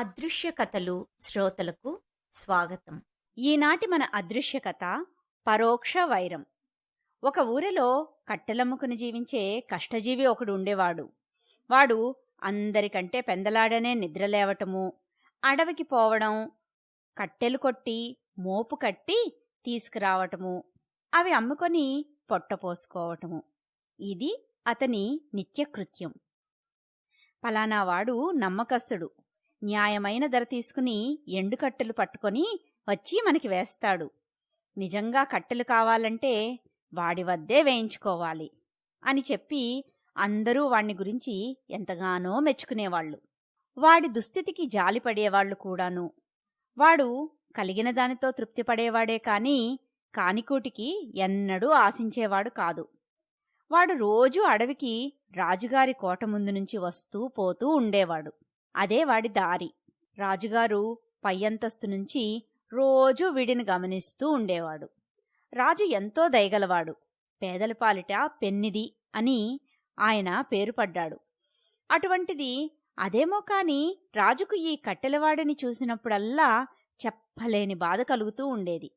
అదృశ్య కథలు శ్రోతలకు స్వాగతం. ఈనాటి మన అదృశ్య కథ పరోక్ష వైరం. ఒక ఊరిలో కట్టెలమ్ముకుని జీవించే కష్టజీవి ఒకడు ఉండేవాడు. వాడు అందరికంటే పెందలాడనే నిద్రలేవటము అడవికి పోవడం కట్టెలు కొట్టి మోపు కట్టి తీసుకురావటము అవి అమ్ముకొని పొట్టపోసుకోవటము ఇది అతని నిత్యకృత్యం. పలానావాడు నమ్మకస్తుడు. న్యాయమైన ధర తీసుకుని ఎండుకట్టెలు పట్టుకొని వచ్చి మనకి వేస్తాడు. నిజంగా కట్టెలు కావాలంటే వాడి వద్దే వేయించుకోవాలి అని చెప్పి అందరూ వాణ్ణి గురించి ఎంతగానో మెచ్చుకునేవాళ్ళు. వాడి దుస్థితికి జాలిపడేవాళ్ళు కూడాను. వాడు కలిగిన దానితో తృప్తిపడేవాడే కాని కానికూటికి ఎన్నడూ ఆశించేవాడు కాదు. వాడు రోజూ అడవికి రాజుగారి కోట ముందు నుంచి వస్తూ పోతూ ఉండేవాడు. అదే వాడి దారి. రాజుగారు పై అంతస్తు నుంచి రోజూ వీడిని గమనిస్తూ ఉండేవాడు. రాజు ఎంతో దయగలవాడు. పేదల పాలిట పెన్నిది అని ఆయన పేరు పడ్డాడు. అటువంటిది అదేమో కాని రాజుకు ఈ కట్టెలవాడిని చూసినప్పుడల్లా చెప్పలేని బాధ కలుగుతూ ఉండేది.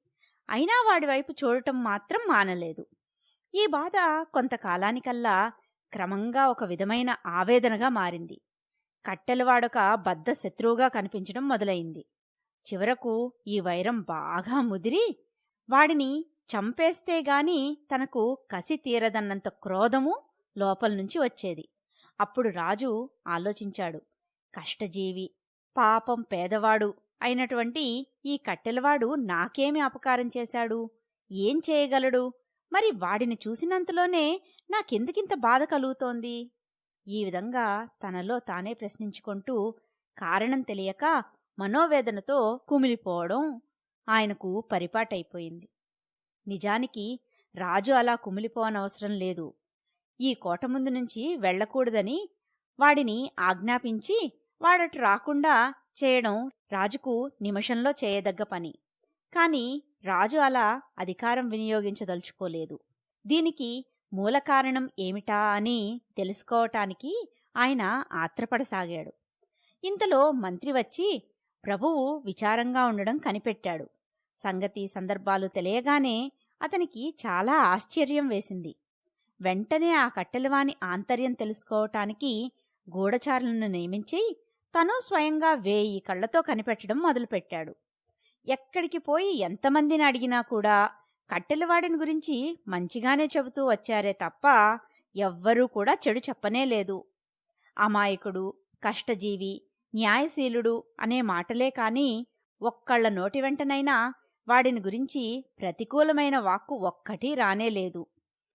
అయినా వాడి వైపు చూడటం మాత్రం మానలేదు. ఈ బాధ కొంతకాలానికల్లా క్రమంగా ఒక విధమైన ఆవేదనగా మారింది. కట్టెలవాడొక బద్ద శత్రువుగా కనిపించడం మొదలైంది. చివరకు ఈ వైరం బాగా ముదిరి వాడిని చంపేస్తే గాని తనకు కసి తీరదన్నంత క్రోధము లోపల్నుంచి వచ్చేది. అప్పుడు రాజు ఆలోచించాడు. కష్టజీవి పాపం పేదవాడు అయినటువంటి ఈ కట్టెలవాడు నాకేమి అపకారం చేశాడు? ఏం చేయగలడు? మరి వాడిని చూసినంతలోనే నాకెందుకింత బాధ కలుగుతోంది? ఈ విధంగా తనలో తానే ప్రశ్నించుకుంటూ కారణం తెలియక మనోవేదనతో కుమిలిపోవడం ఆయనకు పరిపాటైపోయింది. నిజానికి రాజు అలా కుమిలిపోనవసరం లేదు. ఈ కోట ముందు నుంచి వెళ్ళకూడదని వాడిని ఆజ్ఞాపించి వాడటు రాకుండా చేయడం రాజుకు నిమిషంలో చేయదగ్గ పని. కాని రాజు అలా అధికారం వినియోగించదలుచుకోలేదు. దీనికి మూల కారణం ఏమిటా అని తెలుసుకోవటానికి ఆయన ఆత్రపడసాగాడు. ఇంతలో మంత్రి వచ్చి ప్రభువు విచారంగా ఉండడం కనిపెట్టాడు. సంగతి సందర్భాలు తెలియగానే అతనికి చాలా ఆశ్చర్యం వేసింది. వెంటనే ఆ కట్టెలవాని ఆంతర్యం తెలుసుకోవటానికి గూఢచారులను నియమించి తను స్వయంగా వేయి కళ్ళతో కనిపెట్టడం మొదలుపెట్టాడు. ఎక్కడికి పోయి ఎంతమందిని అడిగినా కూడా కట్టెలవాడిని గురించి మంచిగానే చెబుతూ వచ్చారే తప్ప ఎవ్వరూ కూడా చెడు చెప్పనే లేదు. అమాయకుడు కష్టజీవి న్యాయశీలుడు అనే మాటలే కాని ఒక్కళ్ళ నోటి వెంటనైనా వాడిని గురించి ప్రతికూలమైన వాక్కు ఒక్కటీ రానేలేదు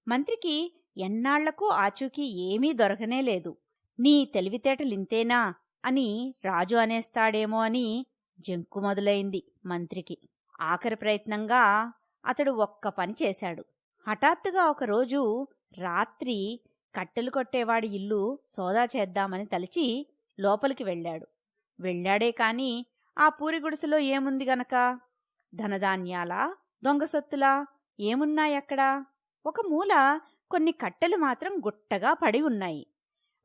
మంత్రికి ఎన్నాళ్ళకు ఆచూకీ ఏమీ దొరకనే లేదు. నీ తెలివితేటలింతేనా అని రాజు అనేస్తాడేమో అని జంకు మొదలైంది మంత్రికి. ఆఖరి ప్రయత్నంగా అతడు ఒక్క పని చేశాడు. హఠాత్తుగా ఒకరోజు రాత్రి కట్టెలు కొట్టేవాడి ఇల్లు సోదా చేద్దామని తలిచి లోపలికి వెళ్ళాడు. వెళ్ళాడే కాని ఆ పూరి గుడిసెలో ఏముంది గనక? ధనధాన్యాలా? దొంగసొత్తులా ఏమున్నాయక్కడా ఒక మూల కొన్ని కట్టెలు మాత్రం గుట్టగా పడి ఉన్నాయి.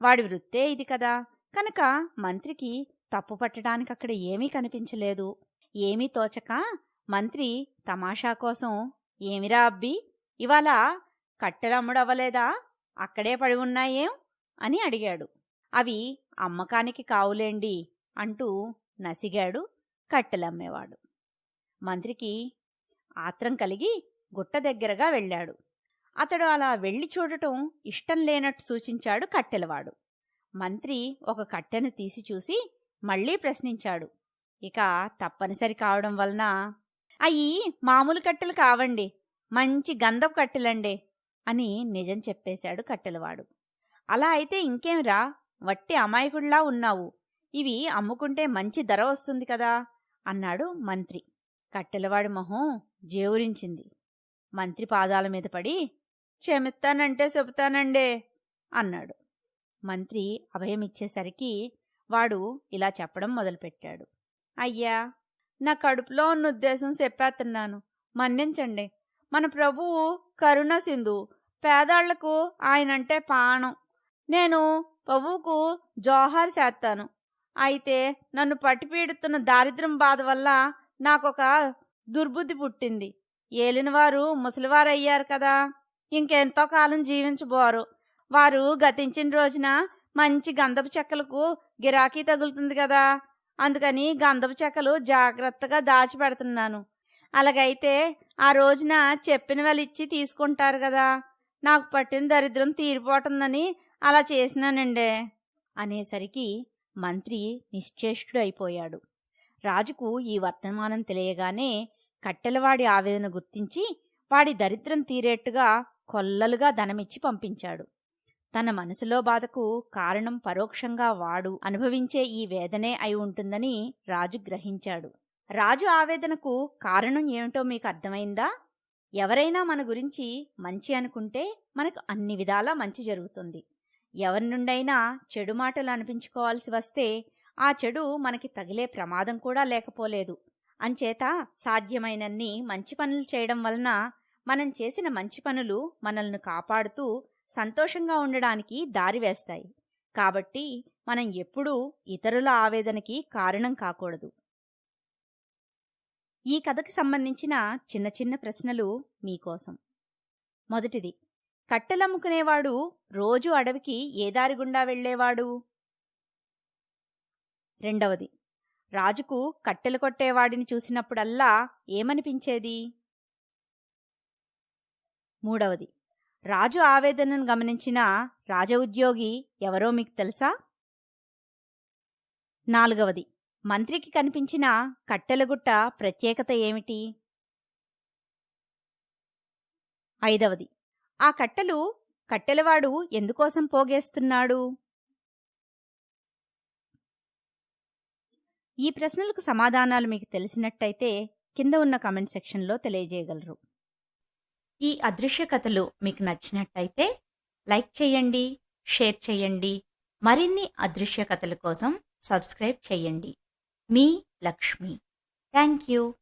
వాడి వృత్తే ఇది కదా! కనుక మంత్రికి తప్పు పట్టడానికక్కడ ఏమీ కనిపించలేదు. ఏమీ తోచక మంత్రి తమాషా కోసం ఏమిరా అబ్బి ఇవాళ కట్టెలమ్ముడవ్వలేదా? అక్కడే పడి ఉన్నాయేం అని అడిగాడు. అవి అమ్మకానికి కావులేండి అంటూ నసిగాడు కట్టెలమ్మేవాడు. మంత్రికి ఆత్రం కలిగి గుట్ట దగ్గరగా వెళ్ళాడు. అతడు అలా వెళ్ళి చూడటం ఇష్టం లేనట్టు సూచించాడు కట్టెలవాడు. మంత్రి ఒక కట్టెను తీసి చూసి మళ్ళీ ప్రశ్నించాడు. ఇక తప్పనిసరి కావడం వలన అయ్యి మామూలు కట్టెలు కావండి. మంచి గంధపు కట్టెలండే అని నిజం చెప్పేశాడు కట్టెలవాడు. అలా అయితే ఇంకేంరా? వట్టి అమాయకుడిలా ఉన్నావు. ఇవి అమ్ముకుంటే మంచి ధర వస్తుంది కదా? అన్నాడు మంత్రి. కట్టెలవాడి మొహం జేవురించింది. మంత్రి పాదాల మీద పడి క్షమిస్తానంటే చెబుతానండే అన్నాడు. మంత్రి అభయమిచ్చేసరికి వాడు ఇలా చెప్పడం మొదలుపెట్టాడు. అయ్యా నా కడుపులో ఉన్న ఉద్దేశం చెప్పేస్తున్నాను. మన్నించండి. మన ప్రభువు కరుణ సింధు. పేదాళ్ళకు ఆయనంటే పాణం. నేను ప్రభువుకు జోహార్ చేస్తాను. అయితే నన్ను పట్టిపీడుతున్న దారిద్ర్యం బాధ వల్ల నాకొక దుర్బుద్ధి పుట్టింది. ఏలినవారు ముసలివారయ్యారు కదా. ఇంకెంతో కాలం జీవించబోరు. వారు గతించిన రోజున మంచి గంధపు చెక్కలకు గిరాకీ తగులుతుంది కదా. అందుకని గంధపు చెక్కలు జాగ్రత్తగా దాచిపెడుతున్నాను అలాగైతే ఆ రోజున చెప్పిన వాళ్ళు ఇచ్చి తీసుకుంటారు కదా నాకు పట్టిన దరిద్రం తీరిపోతుందని అలా చేసినానండే అనేసరికి మంత్రి నిశ్చేష్టుడైపోయాడు. రాజుకు ఈ వర్తమానం తెలియగానే కట్టెలవాడి ఆవేదన గుర్తించి వాడి దరిద్రం తీరేట్టుగా కొల్లలుగా ధనమిచ్చి పంపించాడు. తన మనసులో బాధకు కారణం పరోక్షంగా వాడు అనుభవించే ఈ వేదనే అయి ఉంటుందని రాజు గ్రహించాడు. రాజు ఆవేదనకు కారణం ఏమిటో మీకు అర్థమైందా? ఎవరైనా మన గురించి మంచి అనుకుంటే మనకు అన్ని విధాలా మంచి జరుగుతుంది. ఎవరి నుండైనా చెడు మాటలు అనిపించుకోవాల్సి వస్తే ఆ చెడు మనకి తగిలే ప్రమాదం కూడా లేకపోలేదు. అంచేత సాధ్యమైనన్ని మంచి పనులు చేయడం వలన మనం చేసిన మంచి పనులు మనల్ని కాపాడుతూ సంతోషంగా ఉండడానికి దారి వేస్తాయి. కాబట్టి మనం ఎప్పుడూ ఇతరుల ఆవేదనకి కారణం కాకూడదు. ఈ కథకి సంబంధించిన చిన్న చిన్న ప్రశ్నలు మీకోసం మొదటిది కట్టెలమ్ముకునేవాడు రోజు అడవికి ఏ దారి గుండా వెళ్ళేవాడు? రెండవది రాజుకు కట్టెలు కొట్టేవాడిని చూసినప్పుడల్లా ఏమనిపించేది? మూడవది రాజు ఆవేదనను గమనించిన రాజ ఉద్యోగి ఎవరో మీకు తెలుసా? నాలుగవది. మంత్రికి కనిపించిన కట్టెలగుట్ట ప్రత్యేకత ఏమిటి? ఐదవది. ఆ కట్టెలు కట్టెలవాడు ఎందుకోసం పోగేస్తున్నాడు? ఈ ప్రశ్నలకు సమాధానాలు మీకు తెలిసినట్టయితే కింద ఉన్న కమెంట్ సెక్షన్లో తెలియజేయగలరు. ఈ అదృశ్య కథలు మీకు నచ్చినట్టయితే లైక్ చేయండి షేర్ చేయండి మరిన్ని అదృశ్య కథల కోసం సబ్స్క్రైబ్ చేయండి. మీ లక్ష్మి. Thank you.